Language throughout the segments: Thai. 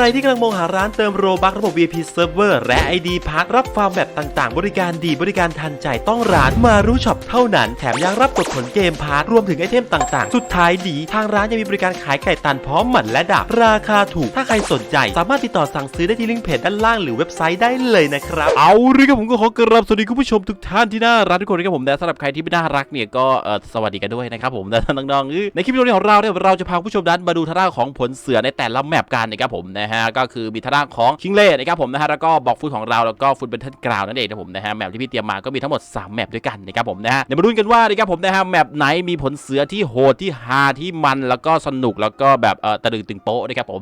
รที่กำลังมองหาร้านเติมโรบักระบบ VIP Server และ ID พักรับฟาร์มแบบต่างๆ บริการดีบริการทันใจต้องร้านมารู้ช็อปเท่านั้น แถมยังรับกดผลเกมพาร์ทรวมถึงไอเทมต่างๆ สุดท้ายดี ทางร้านยังมีบริการขายไก่ตันพร้อมหมันและดาบราคาถูก ถ้าใครสนใจ สามารถติดต่อสั่งซื้อได้ที่ลิงก์เพจด้านล่างหรือเว็บไซต์ได้เลยนะครับ เอาเลยครับผมก็ขอกราบสวัสดีคุณผู้ชมทุกท่านที่น่ารักทุกคนนะครับผมนะสำหรับใครที่ไม่น่ารักเนี่ยก็สวัสดีกันด้วยนะครับผมนะน้องๆในคลิปวิดีโอนี้ของเราเนี่ยเราจะพาผู้ชมนั้นมาดูท่าของผลเสือในแต่ละแมปกันนะครับผมนะฮะก็คือมีท่าทางของคิงเล่นะครับผมนะฮะแล้วก็บอกฟุตของเราแล้วก็ฟุตเบนเทนกราวนั่นเองนะผมนะฮะแมปที่พี่เตรียมมาก็มีทั้งหมด 3 แมปด้วยกันนะครับผมนะฮะเดี๋ยวมาดูกันว่านะครับผมนะฮะแมปไหนมีผลเสือที่โหดที่ฮาที่มันแล้วก็สนุกแล้วก็แบบเอ่อตะลึงตึงโป๊ะนะครับผม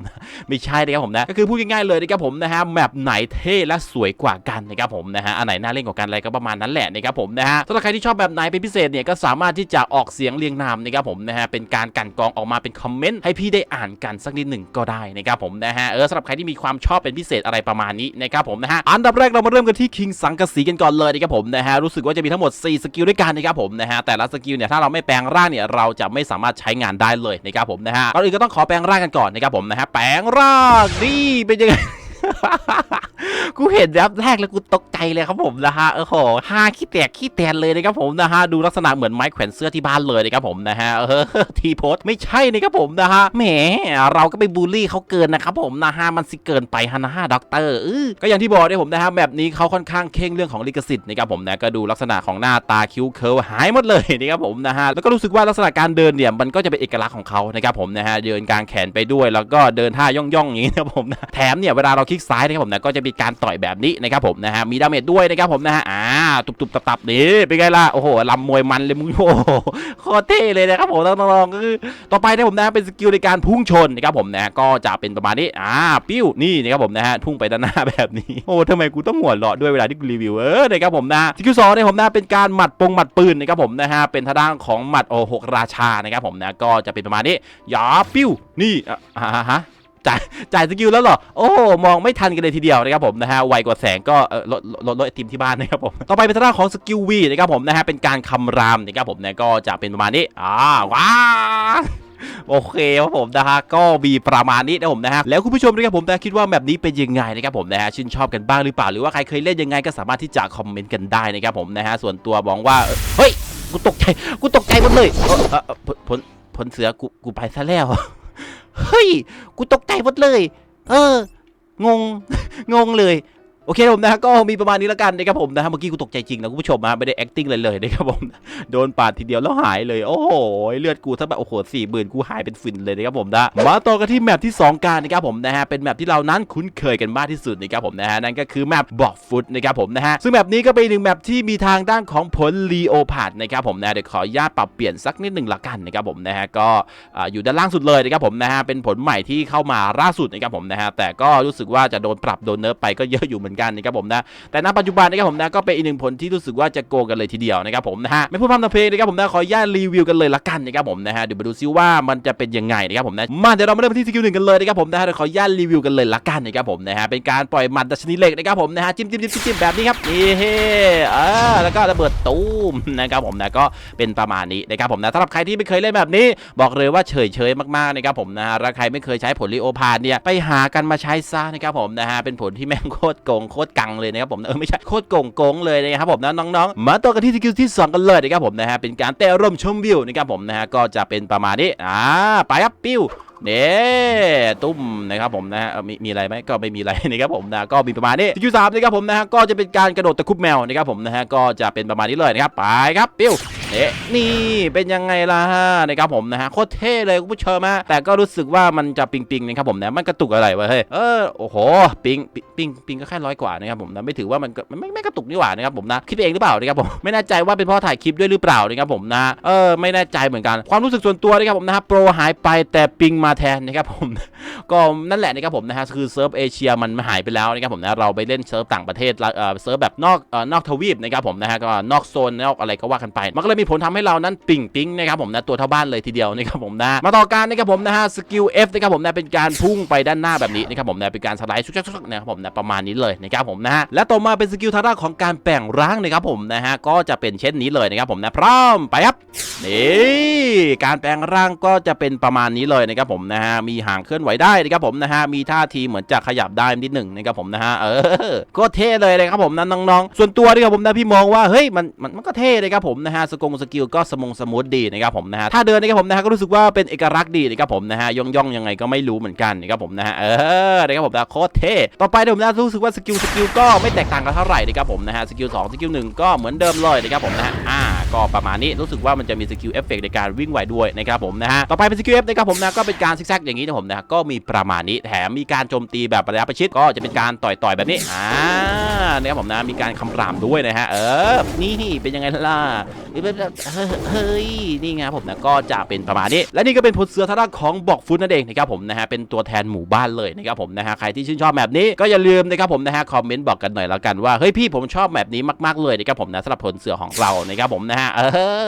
ไม่ใช่นะครับผมนะก็คือพูดง่ายๆเลยนะครับผมนะฮะแมปไหนเท่และสวยกว่ากันนะครับผมนะฮะอันไหนน่าเล่นกว่ากันอะไรก็ประมาณนั้นแหละนะครับผมนะฮะสำหรับใครที่ชอบแบบไหนเป็นพิเศษเนี่ยก็สามารถที่จะออกเสียงเรียงนามนะครับผมนะฮะเป็นการกันกรองออกมาเป็นคอมเมนต์ให้พี่ได้อ่านกันสักนิดหนึ่งก็ได้นะครับผมนะฮะเเออสำหรับใครที่มีความชอบเป็นพิเศษอะไรประมาณนี้นะครับผมนะฮะอันดับแรกเรามาเริ่มกันที่คิงสังกะสีกันก่อนเลยนะครับผมนะฮะรู้สึกว่าจะมีทั้งหมด 4 สกิลด้วยกันนะครับผมนะฮะแต่ละสกิลเนี่ยถ้าเราไม่แปลงร่างเนี่ยเราจะไม่สามารถใช้งานได้เลยนะครับผมนะฮะก่อนอื่นก็ต้องขอแปลงร่างกันก่อนนะครับผมนะฮะแปลงร่างนี่เป็นยังไง กูเห็นแบบแรกแล้วกูตกใจเลยครับผมนะฮะโอ้โหห้าขี้แตกขี้แตนเลยนะครับผมนะฮะดูลักษณะเหมือนไม้แขวนเสื้อที่บ้านเลยนะครับผมนะฮะเออทีโพสไม่ใช่นะครับผมนะฮะแหมเราก็ไปบูลลี่เขาเกินนะครับผมนะฮะมันสิเกินไปฮะนะฮะด็อกเตอร์เออก็อย่างที่บอกเนี่ยผมนะฮะแบบนี้เขาค่อนข้างเข่งเรื่องของลิขสิทธิ์นะครับผมนะก็ดูลักษณะของหน้าตาคิ้วเคิร์ลหายหมดเลยนะครับผมนะฮะแล้วก็รู้สึกว่าลักษณะการเดินเนี่ยมันก็จะเป็นเอกลักษณ์ของเขานะครับผมนะฮะเดินกลางแขนไปด้วย แล้วก็เดินท่าย่องๆอย่างนี้นะครับผมนะแถมเนี่ยเวลาเราคลิกซ้ายนะครับผมนะก็จะมีการต่อยแบบนี้นะครับผมนะฮะมีดาเมจด้วยนะครับผมนะฮะอ่าตุบๆตับๆนี่เป็นไงล่ะโอ้โหลำมวยมันเลยมึงโอ้โหโคตรเท่เลยนะครับผมน้องๆก็คือต่อไปนะผมนะเป็นสกิลในการพุ่งชนนะครับผมนะก็จะเป็นประมาณนี้อ่าปิ้วนี่นะครับผมนะฮะพุ่งไปด้านหน้าแบบนี้โอ้ทำไมกูต้องหัวเราะด้วยเวลาที่กูรีวิวเออนะครับผมนะสกิลสองเนี่ยผมนะเป็นการหมัดปงหมัดปืนนะครับผมนะฮะเป็นทางด้านของหมัดโอหกราชานะครับผมนะก็จะเป็นประมาณนี้หยาปิ้วนี่อะอ่าฮะ จ่ายจ่ายสกิลแล้วหรอ โอ้มองไม่ทันกันเลยทีเดียวนะครับผมนะฮะไวกว่าแสงก็ลดลดลดไอติมที่บ้านนะครับผมต่อไปเป็นทางด้าของสกิลวีนะครับผมนะฮะเป็นการคำรามนะครับผมนะก็จะเป็นประมาณนี้อ่าว้าโอเคครับผมนะฮะก็มีประมาณนี้นะผมนะฮะแล้วคุณผู้ชมนะครับผมนะคิดว่าแบบนี้เป็นยังไงนะครับผมนะฮะชื่นชอบกันบ้างหรือเปล่า หรือว่าใครเคยเล่นยังไงก็สามารถที่จะคอมเมนต์กันได้นะครับผมนะฮะส่วนตัวมองว่าเฮ้ยกูตกใจกูตกใจหมดเลยเออเออเออผลผลผลเสือกูกูไปซะแล้ว เฮ้ย กูตกใจหมดเลย เออ งง งงเลย โอเคผมนะก็มีประมาณนี้แล้วกันนะครับผมนะฮะเมื่อกี้กูตกใจจริงนะคุณผู้ชมฮะไม่ได้ acting เลยเลยนะครับผมโดนปาดทีเดียวแล้วหายเลย โอ้โหเลือดกูถ้าแบบโอ้โหสี่หมื่นกูหายเป็นฟินเลยนะครับผมนะมาต่อกันที่แมปที่ 2กันนะครับผมนะฮะเป็นแมปที่เรานั้นคุ้นเคยกันมากที่สุดนะครับผมนะฮะนั่นก็คือแมปบอกฟุตนะครับผมนะฮะซึ่งแมปนี้ก็เป็นหนึ่งแมปที่มีทางด้านของผลลีโอพาดนะครับผมนะเดี๋ยวขออนุญาตปรับเปลี่ยนสักนิดหนึ่งละกันนะครับผมนะฮะก็อ่าอยู่ด้านล่างสุดเลยนะครับผมนะฮะเป็นผลใหม่ที่เข้ามาล่าสุดนะครับผมนะฮะแต่ก็รู้สึกว่าจะโดนปรับโดนเนิร์ฟไปก็เยอะอยู่เหมือนกันนะครับผมนะแต่ณปัจจุบันนะครับผมนะก็เป็นอีกหนึ่งผลที่รู้สึกว่าจะโกงกันเลยทีเดียวนะครับผมนะฮะไม่พูดพร่ำทำเพลงนะครับผมนะขออนุญาตรีวิวกันเลยละกันนะครับผมนะฮะเดี๋ยวมาดูซิว่ามันจะเป็นยังไงนะครับผมนะมาเดี๋ยวเรามาเริ่มที่สกิลหนึ่งกันเลยนะครับผมนะฮะเดี๋ยวขออนุญาตรีวิวกันเลยละกันนะครับผมนะฮะเป็นการปล่อยหมัดดัชนีเหล็กนะครับผมนะฮะจิ้มจิ้มจิ้มจิ้มแบบนี้ครับนี่เฮ้อ่าแล้วก็ระเบิดตูมนะครับผมนะก็เป็นประมาณนี้นะครับผมนะสำหรับใครที่ไม่เคยเล่นแบบนี้ บอกเลยว่าเฉยเฉยๆมากๆนะครับผมนะฮะแล้วใครไม่เคยใช้ผลลีโอพาเนี่ยไปหากันมาใช้ซะนะครับผมนะฮะเป็นผลที่แม่งโคตรโกงโคตรกังเลยนะครับผมเออไม่ใช่โคตรโกงโกงเลยนะครับผมนะน้องๆมาต่อกันที่สกิลที่ 2 กันเลยนะครับผมนะฮะเป็นการเตะร่มชมวิวนะครับผมนะฮะก็จะเป็นประมาณนี้อ่าไปครับปิ้วเน่ตุ้มนะครับผมนะฮะมีมีอะไรไหมก็ไม่มีอะไรนะครับผมนะก็มีประมาณนี้สกิลสามนะครับผมนะฮะก็จะเป็นการกระโดดตะคุบแมวนะครับผมนะฮะก็จะเป็นประมาณนี้เลยนะครับไปครับปิ้ว เน่นี่เป็นยังไงล่ะนะครับผมนะฮะโคตรเท่เลยคุณผู้ชมฮะแต่ก็รู้สึกว่ามันจะปิงปิงนะครับผมนะมันกระตุกอะไรวะเฮ้ยเออโอ้โหปิงปิงปิงก็แค่ร้อยกว่านะครับผมนะไม่ถือว่ามันมันไม่ไม่กระตุกนี่หว่านะครับผมนะคิดเองหรือเปล่านะครับผมไม่แน่ใจว่าเป็นเพราะถ่ายคลิปด้วยหรือเปล่านะครับผมนะเออไม่แน่ใจเหมือนกันความรู้สึกส่วนตัวนะครับผมนะฮะโปรหายไปแต่ปิงมาแทนนะครับผมก็นั่นแหละนะครับผมนะฮะคือเซิร์ฟเอเชียมันหายไปแล้วนะครับผมนะเราไปเล่นเซิร์ฟต่างประเทศเออเซิร์ฟแบบนอกเออนอกทวีปนะครับผมนะฮะก็นอกโซนนอกอะไรก็ว่ากันไปมันก็เลยมีผลทำให้เรานั้นปิ่งปิ๊งนะครับผมนะตัวเท่าบ้านเลยทีเดียวนะครับผมนะมาต่อการนะครับผมนะฮะสกิล F นะครับผมนะเป็นการพุ่งไปด้านหน้าแบบนี้นะครับผมนะเป็นการสไลด์ชุกๆๆนะครับผมนะประมาณนี้เลยนะครับผมนะฮะและต่อมาเป็นสกิลทางด้านของการแปลงร่างนะครับผมนะฮะก็จะเป็นเช่นนี้เลยนะครับผมนะพร้อมไปครับนี่การแปลงร่างก็จะเป็นประมาณนี้เลยนะครับผมนะฮะมีหางเคลื่อนไหวได้นะครับผมนะฮะมีท่าทีเหมือนจะขยับได้นิดหนึ่งนะครับผมนะฮะเออก็เท่เลยนะครับผมนะน้องๆ ส่วนตัวนะครับผมนะพี่มองว่าเฮ้ยมันมันก็เท่เลยครับผมนะฮะสกงสกิลก็สมงสมูทดีนะครับผมนะฮะถ้าเดินนะครับผมนะฮะก็รู้สึกว่าเป็นเอกลักษณ์ดีนะครับผมนะฮะย่องย่องยังไงก็ไม่รู้เหมือนกันนะครับผมนะฮะเออนะครับผมนะโคตรเท่ต่อไปเดี๋ยวผมนะรู้สึกว่าสกิลสกิลก็ไม่แตกต่างกันเท่าไหร่นะครับผมนะฮะสกิลสองสกิลหนึ่งก็เหมือนเดิมเลยนะครับผมนะฮะอ่าก็ประมาณนี้รู้สึกว่ามันจะมีสกิลเอฟเฟกในการวิ่งไวด้วยนะครับผมนะฮะต่อไปเป็นสกิลเอฟนะครับผมนะก็เป็นการซิกแซกอย่างนี้นะผมนะก็มีประมาณนี้แถมมีการโจมตีแบบระยะประชิดก็จะเป็นการต่อยๆแบบนี้อ่า นะครับผมนะมีการคำรามด้วยนะฮะเออนี่เป็นยังไงล่ะเฮ้ยนี่ไงผมนะก็จะเป็นประมาณนี้ และนี่ก็เป็นผลเสือทางด้าของบอกฟุตนั่นเองนะครับผมนะฮะเป็นตัวแทนหมู่บ้านเลยนะครับผมนะฮะใครที่ชื่นชอบแบบนี้ก็อย่าลืมนะครับผมนะฮะคอมเมนต์บอกกันหน่อยแล้วกันว่าเฮ้ยพี่ผมชอบแบบนี้มากๆเลยนะครับผมนะสำหรับผลเสือของเรานะครับผมนะฮะเอ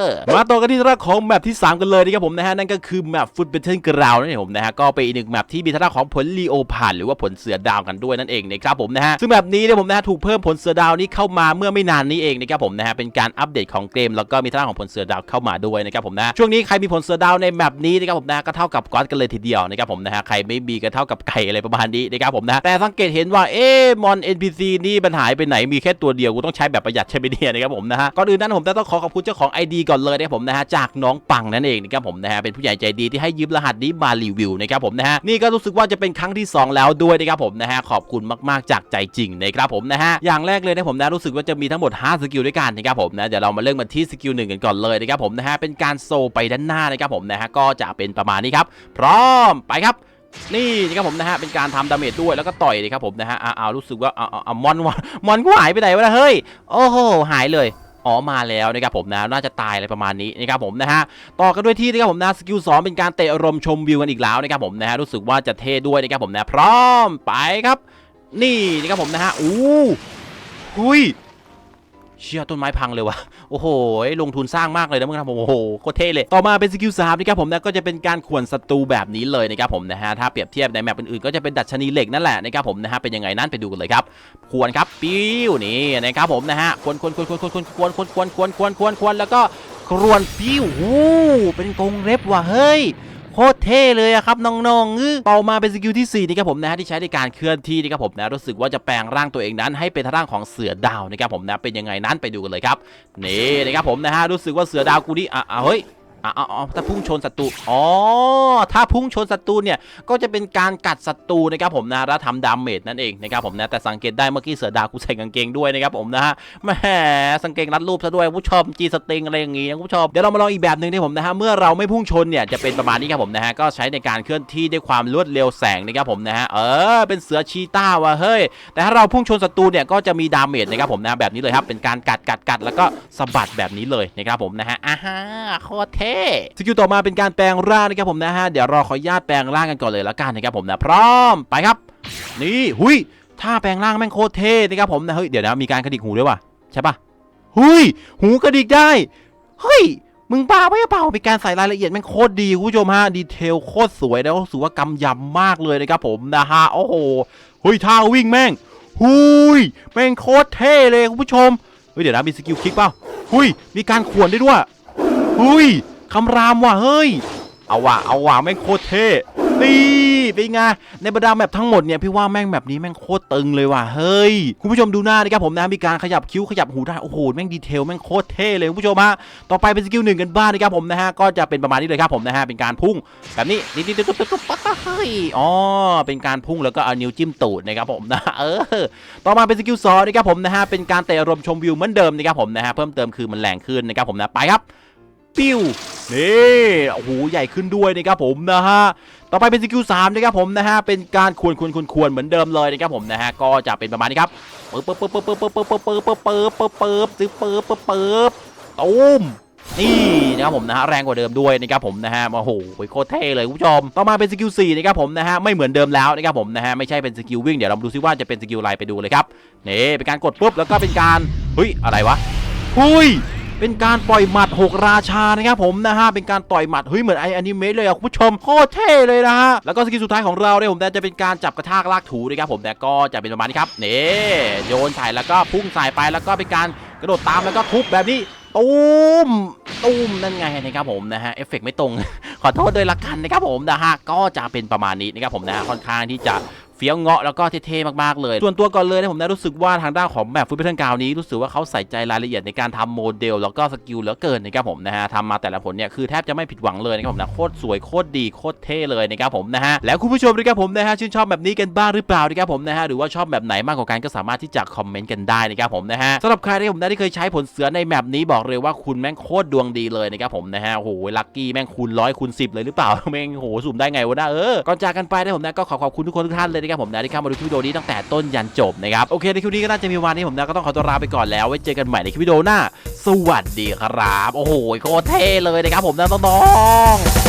อมาต่อกันที่ทางด้าของแมปที่ 3 กันเลยนะครับผมนะฮะนั่นก็คือแมปฟุตเบเทิลกราวนั่นเองผมนะฮะก็เป็นอีกหนึ่งแมปที่มีทางด้าของผลลีโอพานหรือว่าผลเสือดาวกันด้วยนั่นเองนะครับผมนะฮะซึ่งแบบนี้เนี่ยผมนะฮะถูกเพิ่มผลเสือดาวนี้เข้ามาเมื่อไม่นานนี้เองนะครับผมนะฮะเป็นการอัปเดตของเกม แล้วก็มีทางด้าของผลเสือดาวเข้ามาด้วยนะครับผมนะช่วงนี้ใครมีผลเสือดาวในแมปนี้นะครับผมนะก็เท่ากับก๊อตกันเลยทีเดียวนะครับผมนะฮะใครไม่มีก็เท่ากับไก่อะไรประมาณนี้นะครับผมนะแต่สังเกตเห็นว่าเอ๊มอน NPC นี่มันหายไปไหนมีแค่ตัวเดียวกูต้องใช้แบบประหยัดใช่ไหมเนี่ยนะครับผมนะฮะก่อนอื่นนั้นผมต้องขอขอบคุณเจ้าของ ID ก่อนเลยนะครับผมนะฮะจากน้องปังนั่นเองนะครับผมนะฮะเป็นผู้ใหญ่ใจดีที่ให้ยืมรหัสนี้มารีวิวนะครับผมนะฮะนี่ก็รู้สึกว่าจะเป็นครั้งที่ 2 แล้วด้วยนะครับผมนะฮะขอบคุณมากๆจากใจจริงนะครับผมนะฮะอย่างแรกเลยนะผมนะรู้สึกว่าจะมีทั้งหมด 5 สกิลด้วยกันนะครับผมนะเดี๋ยวเรามาเริ่มกันที่สกิลหนึ่งกันก่อนเลยนะครับผมนะฮะเป็นการโซไปด้านหน้านะครับผมนะฮะก็จะเป็นประมาณนี้ครับ พร้อมไปครับนี่นะครับผมนะฮะเป็นการทำดาเมจด้วยแล้วก็ต่อยนะครับผมนะฮะอ้าวรู้สึกว่าอ้าวอ้ามอนมอนกูหายไปไหนวะเนี่ยเฮ้ยโอ้โหหายเลยอ๋อมาแล้วนะครับผมนะน่าจะตายอะไรประมาณนี้นะครับผมนะฮะต่อกันด้วยที่นะครับผมนะสกิล2เป็นการเตะอารมณ์ชมวิวกันอีกแล้วนะครับผมนะฮะรู้สึกว่าจะเท่ด้วยนะครับผมนะพร้อมไปครับ นี่นะครับผมนะฮะอู้หุยเชี่ยต้นไม้พังเลยวะโอ้โห ลงทุนสร้างมากเลยนะมึงครับผมโอ้โหโคตรเท่เลย ต่อมาเป็นสกิลสามนะครับผมนะก็จะเป็นการขวนศัตรูแบบนี้เลยนะครับผมนะฮะถ้าเปรียบเทียบในแมปอื่นๆก็จะเป็นดัชนีเหล็กนั่นแหละนะครับผมนะฮะเป็นยังไงนั้นไปดูกันเลยครับควรครับปิ้วนี่นะครับผมนะฮะควรควรควรควรควรควรควรควรควรควรควรควรแล้วก็ครวนปิ้วโอ้เป็นกรงเล็บว่ะเฮ้ย คตรเท่เลยอะครับน้องๆอื้อต่อมาเป็นสกิลที่4นี่ครับผมนะฮะที่ใช้ในการเคลื่อนที่นี่ครับผมนะรู้สึกว่าจะแปลงร่างตัวเองนั้นให้เป็นทางด้านของเสือดาวนะครับผมนะเป็นยังไงนั้นไปดูกันเลยครับนี่นะครับผมนะฮะรู้สึกว่าเสือดาวกูนี่อะอะเฮ้ย อะอะอะถ้าพุ่งชนศัตรูอ๋อถ้าพุ่งชนศัตรูเนี่ยก็จะเป็นการกัดศัตรูนะครับผมนะแล้วทำดาเมจนั่นเองนะครับผมนะแต่สังเกตได้เมื่อกี้เสือดาวกูใส่กางเกงด้วยนะครับผมนะฮะแหมสังเกตรัดรูปซะด้วยผู้ชมจีสติงอะไรอย่างงี้นะผู้ชมเดี๋ยวเรามาลองอีกแบบหนึ่งที่ผมนะฮะเมื่อเราไม่พุ่งชนเนี่ยจะเป็นประมาณนี้ครับผมนะฮะก็ใช้ในการเคลื่อนที่ด้วยความรวดเร็วแสงนะครับผมนะฮะเออเป็นเสือชีต้าว่ะเฮ้ยแต่ถ้าเราพุ่งชนศัตรูเนี่ยก็จะมีดาเมจนะครับผมนะแบบนี้เลยครับเป็นการกัดกัดกัดแล้วก็สะบัดแบบนี้เลยนะครับผมนะฮะอ่าฮะโคตรเท่สกิลต่อมาเป็นการแปลงร่างนะครับผมนะฮะเดี๋ยวเราขออนุญาตแปลงร่างกันก่อนเลยละกันนะครับผมนะพร้อมไปครับ นี่หุยถ้าแปลงร่างแม่งโคตรเท่นะครับผมนะเฮ้ยเดี๋ยวนะมีการกระดิกหูด้วยว่ะใช่ปะหุยหูกระดิกได้เฮ้ยมึงบ้าไปหรือเปล่าเป็นการใส่รายละเอียดแม่งโคตรดีคุณผู้ชมฮะดีเทลโคตรสวยแล้วรู้สึกว่ากำยำมากเลยนะครับผมนะฮะโอ้โหเฮ้ยท่าวิ่งแม่งหุยแม่งโคตรเท่เลยคุณผู้ชมเฮ้ยเดี๋ยวนะมีสกิลคลิกเปล่าหุยมีการขวนได้ด้วยหุย คำรามว่ะเฮ้ย เอาว่ะเอาว่ะแม่งโคตรเท่นี่เป็นไงในบรรดาแมปทั้งหมดเนี่ยพี่ว่าแม่งแบบนี้แม่งโคตรตึงเลยว่ะเฮ้ยคุณผู้ชมดูหน้าดิครับผมนะมีการขยับคิ้วขยับหูได้โอ้โหแม่งดีเทลแม่งโคตรเท่เลยคุณผู้ชมฮะต่อไปเป็นสกิลหนึ่งกันบ้างนะครับผมนะฮะก็จะเป็นประมาณนี้เลยครับผมนะฮะเป็นการพุ่งแบบนี้นี่นี่ตุ๊บตุ๊บตุ๊บปั๊บเฮ้ยอ๋อเป็นการพุ่งแล้วก็เอานิ้วจิ้มตูดนะครับผมนะเออต่อมาเป็นสกิลสองนะครับผมนะฮะเป็นการเตะอารมชมวิวเหมือนเดิมนะครับผมนะฮะเพิ่มเติมคือมันแรงขึ้นนะครับผมนะไปครับ ปิ้วนี่โอ้โหใหญ่ขึ้นด้วยนะครับผมนะฮะต่อไปเป็นสกิลสามนะครับผมนะฮะเป็นการควรควรควรควรเหมือนเดิมเลยนะครับผมนะฮะก็จะเป็นประมาณนี้ครับเปึ๊บปึ๊บปึ๊บปึ๊บปึ๊บปึ๊บปึ๊บปึ๊บปึ๊บปึ๊บปึ๊บปึ๊บปึ๊บปึ๊บปึ๊บตุ้มนี่นะครับผมนะฮะแรงกว่าเดิมด้วยนะครับผมนะฮะโอ้โหโคตรเท่เลยคุณผู้ชมต่อมาเป็นสกิล4นะครับผมนะฮะไม่เหมือนเดิมแล้วนะครับผมนะฮะไม่ใช่เป็นสกิลวิ่งเดี๋ยวเราดูซิว่าจะเป็นสกิลอะไรไปดูเลยครับนี่เป็นการกดปุ๊บแล้วก็เป็นการเฮ้ยอะไรวะหุย เป็นการปล่อยหมัดหกราชานะครับผมนะฮะเป็นการต่อยหมัดเฮ้ยเหมือนไออนิเมะเลยอะคุณผู้ชมโคตรเท่เลยนะฮะแล้วก็สกิลสุดท้ายของเราเนี่ยผมเนี่จะเป็นการจับกระชากลากถูนะครับผมแต่ก็จะเป็นประมาณนี้ครับนี่โยนใส่แล้วก็พุ่งใส่ไปแล้วก็เป็นการกระโดดตามแล้วก็ทุบแบบนี้ตูมตูมนั่นไงนะครับผมนะฮะเอฟเฟกต์ไม่ตรง ขอโทษด้วยละกันนะครับผมนะฮะก็จะเป็นประมาณนี้นะครับผมนะฮะค่อนข้างที่จะ เฟี้ยวเงาะแล้วก็เท่ๆมากๆเลย ส่วนตัวก่อนเลยนะผมนะรู้สึกว่าทางด้านของแบบฟุตบอลกาวนี้รู้สึกว่าเขาใส่ใจรายละเอียดในการทำโมเดล แล้วก็สกิลเหลือเกินนะครับผมนะฮะทำมาแต่ละผลเนี่ยคือแทบจะไม่ผิดหวังเลยนะครับผมนะโคตรสวยโคตรดีโคตรเท่เลยนะครับผมนะฮะแล้วคุณผู้ชมนะครับผมนะฮะชื่นชอบแบบนี้กันบ้างหรือเปล่านะครับผมนะฮะหรือว่าชอบแบบไหนมากกว่ากันก็สามารถที่จะคอมเมนต์กันได้นะครับผมนะฮะสำหรับใครที่ผมได้ที่เคยใช้ผลเสือในแมปนี้บอกเลยว่าคุณแม่งโคตรดวงดีเลยนะครับผมนะฮะโอ้โหลัคกี้แม่งคูณร้อยคูณสิบเลยหรือเปล่าแม่งโหสุ่มได้ไงวะนะเออก่อนจากกันไปนะผมนะก็ขอขอบคุณทุกคนทุกท่านเลยครับผมนะที่เข้ามาดูคลิปวิดีโอนี้ตั้งแต่ต้นยันจบนะครับโอเคในคลิปนี้ก็น่าจะมีวันนี้ผมนะก็ต้องขอตัวลาไปก่อนแล้วไว้เจอกันใหม่ในคลิปวิดีโอหน้า สวัสดีครับ โอ้โหโคตรเท่เลยนะครับผมนะน้องๆ